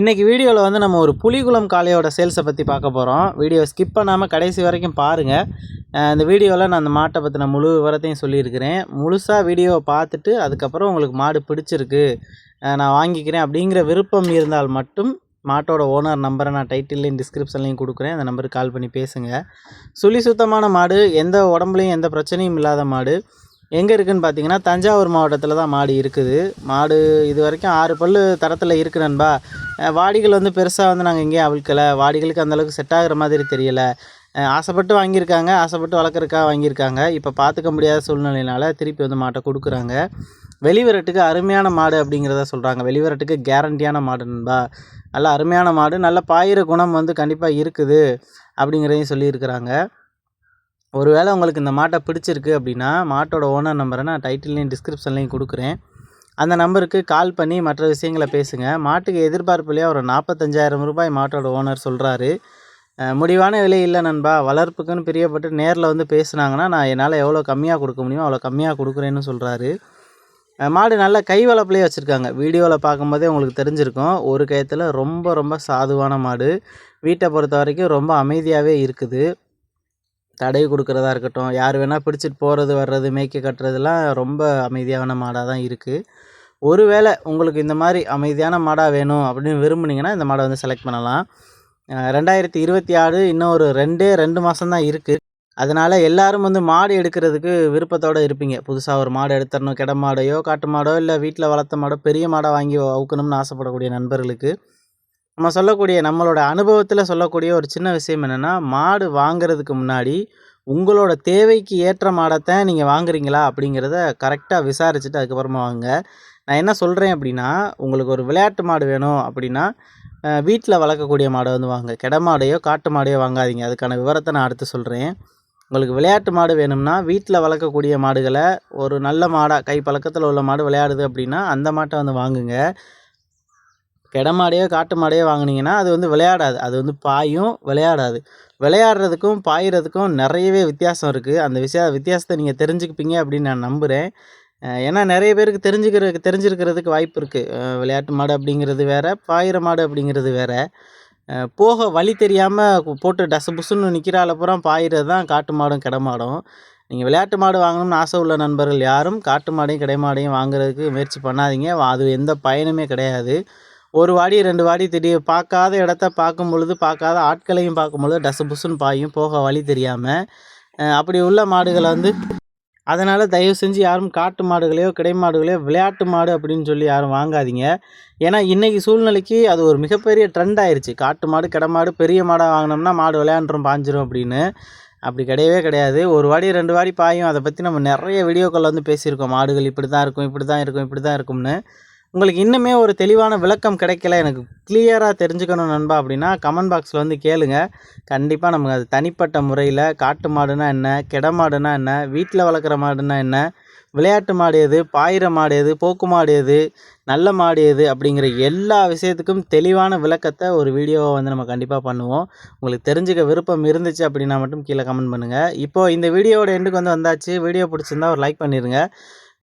இன்றைக்கி வீடியோவில் வந்து நம்ம ஒரு புலிகுளம் காளையோட சேல்ஸை பற்றி பார்க்க போகிறோம் வீடியோ ஸ்கிப் பண்ணாமல் கடைசி வரைக்கும் பாருங்கள் இந்த வீடியோவில் நான் அந்த மாட்டை பற்றின முழு விவரத்தையும் சொல்லியிருக்கிறேன். முழுசாக வீடியோவை பார்த்துட்டு அதுக்கப்புறம் உங்களுக்கு மாடு பிடிச்சிருக்கு நான் வாங்கிக்கிறேன் அப்படிங்கிற விருப்பம் இருந்தால் மட்டும் மாட்டோட ஓனர் நம்பரை நான் டைட்டில்லையும் டிஸ்கிரிப்ஷன்லையும் கொடுக்குறேன். அந்த நம்பருக்கு கால் பண்ணி பேசுங்க. சுழி சுத்தமான மாடு எந்த உடம்புலையும் எந்த பிரச்சனையும் இல்லாத மாடு. எங்கே இருக்குதுன்னு பார்த்தீங்கன்னா தஞ்சாவூர் மாவட்டத்தில் தான் மாடு இருக்குது. மாடு இது வரைக்கும் ஆறு பல்லு தரத்தில் இருக்குது நண்பா. வாடிகள் வந்து பெருசாக வந்து நாங்கள் எங்கேயும் அவிழ்க்கலை. வாடிகளுக்கு அந்தளவுக்கு செட் ஆகுற மாதிரி தெரியலை. ஆசைப்பட்டு வாங்கியிருக்காங்க. ஆசைப்பட்டு வளர்க்குறக்காக வாங்கியிருக்காங்க. இப்போ பார்த்துக்க முடியாத சூழ்நிலையினால திருப்பி வந்து மாட்டை கொடுக்குறாங்க. வெளிவரட்டுக்கு அருமையான மாடு அப்படிங்கிறத சொல்கிறாங்க வெளிவரட்டுக்கு கேரண்டியான மாடு நண்பா. நல்ல அருமையான மாடு. நல்ல பாயிர குணம் வந்து கண்டிப்பாக இருக்குது அப்படிங்கிறதையும் சொல்லியிருக்கிறாங்க. ஒருவேளை உங்களுக்கு இந்த மாட்டை பிடிச்சிருக்கு அப்படின்னா மாட்டோட ஓனர் நம்பரை நான் டைட்டில்லையும் டிஸ்கிரிப்ஷன்லையும் கொடுக்குறேன். அந்த நம்பருக்கு கால் பண்ணி மற்ற விஷயங்களை பேசுங்க. மாட்டுக்கு எதிர்பார்ப்புலேயே ஒரு நாற்பத்தஞ்சாயிரம் ரூபாய் மாட்டோட ஓனர் சொல்கிறாரு முடிவான விலை இல்லை நண்பா. வளர்ப்புக்குன்னு பிரியப்பட்டு நேரில் வந்து பேசுனாங்கன்னா நான் என்னால் எவ்வளோ கம்மியாக கொடுக்க முடியுமோ அவ்வளோ கம்மியாக கொடுக்குறேன்னு சொல்கிறாரு மாடு நல்ல கை வளர்ப்புலேயே வச்சுருக்காங்க. வீடியோவில் பார்க்கும்போதே உங்களுக்கு தெரிஞ்சிருக்கும். ஒரு கயத்தில் ரொம்ப ரொம்ப சாதுவான மாடு. வீட்டை பொறுத்த வரைக்கும் ரொம்ப அமைதியாகவே இருக்குது. தடவி கொடுக்குறதா இருக்கட்டும் யார் வேணால் பிடிச்சிட்டு போகிறது வர்றது மேய்க்க கட்டுறதுலாம் ரொம்ப அமைதியான மாடாக தான் இருக்குது ஒருவேளை உங்களுக்கு இந்த மாதிரி அமைதியான மாடாக வேணும் அப்படின்னு விரும்புனீங்கன்னா இந்த மாடை வந்து செலக்ட் பண்ணலாம். ரெண்டாயிரத்தி இருபத்தி ஆறு இன்னும் ஒரு ரெண்டே ரெண்டு மாதம் தான் இருக்குது அதனால் எல்லாரும் வந்து மாடு எடுக்கிறதுக்கு விருப்பத்தோடு இருப்பீங்க. புதுசாக ஒரு மாடு எடுத்துடணும் கிட மாடையோ காட்டு மாடோ இல்லை வீட்டில் வளர்த்த மாடோ பெரிய மாடை வாங்கி அவுக்கணும்னு ஆசைப்படக்கூடிய நண்பர்களுக்கு. நம்ம சொல்லக்கூடிய நம்மளோட அனுபவத்தில் சொல்லக்கூடிய ஒரு சின்ன விஷயம் என்னென்னா மாடு வாங்குறதுக்கு முன்னாடி உங்களோட தேவைக்கு ஏற்ற மாடத்தை நீங்கள் வாங்குறீங்களா அப்படிங்கிறத கரெக்டாக விசாரிச்சுட்டு அதுக்கப்புறமா வாங்க நான் என்ன சொல்கிறேன் அப்படின்னா உங்களுக்கு ஒரு விளையாட்டு மாடு வேணும் அப்படின்னா வீட்டில் வளர்க்கக்கூடிய மாடை வந்து வாங்க கிட மாடையோ காட்டு மாடையோ வாங்காதீங்க. அதுக்கான விவரத்தை நான் அடுத்து சொல்கிறேன் உங்களுக்கு விளையாட்டு மாடு வேணும்னா வீட்டில் வளர்க்கக்கூடிய மாடுகளை ஒரு நல்ல மாடாக கை பழக்கத்தில் உள்ள மாடு விளையாடுது அப்படின்னா அந்த மாட்டை வந்து வாங்குங்க. கிட மாடையோ காட்டு மாடையோ வாங்குனீங்கன்னா அது வந்து விளையாடாது. அது வந்து பாயும் விளையாடாது. விளையாடுறதுக்கும் பாயிறதுக்கும் நிறையவே வித்தியாசம் இருக்குது அந்த விஷய வித்தியாசத்தை நீங்கள் தெரிஞ்சுக்கிப்பீங்க அப்படின்னு நான் நம்புகிறேன் ஏன்னா நிறைய பேருக்கு தெரிஞ்சுக்கிறதுக்கு தெரிஞ்சிருக்கிறதுக்கு வாய்ப்பு இருக்குது விளையாட்டு மாடு அப்படிங்கிறது வேறு பாயிற மாடு அப்படிங்கிறது வேறு. போக வழி தெரியாமல் போட்டு டச புசுன்னு நிற்கிறால பூரா பாயிறது தான் காட்டு மாடும் கிடமாடும் நீங்கள் விளையாட்டு மாடு வாங்கணும்னு ஆசை உள்ள நண்பர்கள் யாரும் காட்டு மாடையும் கிடைமாடையும் வாங்குறதுக்கு முயற்சி பண்ணாதீங்க. அது எந்த பயனுமே கிடையாது. ஒரு வாடி ரெண்டு வாடி திடீர் பார்க்காத இடத்த பார்க்கும் பொழுது பார்க்காத ஆட்களையும் பார்க்கும் பொழுது டசு புசுன்னு பாயும் போக வழி தெரியாமல் அப்படி உள்ள மாடுகளை வந்து அதனால் தயவு செஞ்சு யாரும் காட்டு மாடுகளையோ கிடை மாடுகளையோ விளையாட்டு மாடு அப்படின்னு சொல்லி யாரும் வாங்காதீங்க. ஏன்னா இன்றைக்கி சூழ்நிலைக்கு அது ஒரு மிகப்பெரிய ட்ரெண்ட் ஆயிடுச்சு காட்டு மாடு கிட மாடு பெரிய மாடாக வாங்கினோம்னா மாடு விளையாண்டுரும் பாஞ்சிரும் அப்படின்னு. அப்படி கிடையவே கிடையாது. ஒரு வாடி ரெண்டு வாடி பாயும். அதை பற்றி நம்ம நிறைய வீடியோக்கள் வந்து பேசியிருக்கோம். மாடுகள் இப்படி தான் இருக்கும் இப்படி தான் இருக்கும் இப்படி தான் இருக்கும்னு. உங்களுக்கு இன்னுமே ஒரு தெளிவான விளக்கம் கிடைக்கல. எனக்கு கிளியராக தெரிஞ்சுக்கணும் நண்பா அப்படின்னா கமெண்ட் பாக்ஸில் வந்து கேளுங்க. கண்டிப்பாக நமக்கு அது தனிப்பட்ட முறையில் காட்டு மாடுனா என்ன கிட மாடுனா என்ன வீட்டில் வளர்க்குற மாடுனா என்ன விளையாட்டு மாடு எது பாயிர மாடு எது போக்கு மாடு எது நல்ல மாடு எது அப்படிங்கிற எல்லா விஷயத்துக்கும் தெளிவான விளக்கத்தை ஒரு வீடியோவை வந்து நம்ம கண்டிப்பாக பண்ணுவோம். உங்களுக்கு தெரிஞ்சுக்க விருப்பம் இருந்துச்சு அப்படின்னா மட்டும் கீழே கமெண்ட் பண்ணுங்கள் இப்போது இந்த வீடியோவோட எண்டுக்கு வந்து வந்தாச்சு. வீடியோ பிடிச்சிருந்தா ஒரு லைக் பண்ணிடுங்க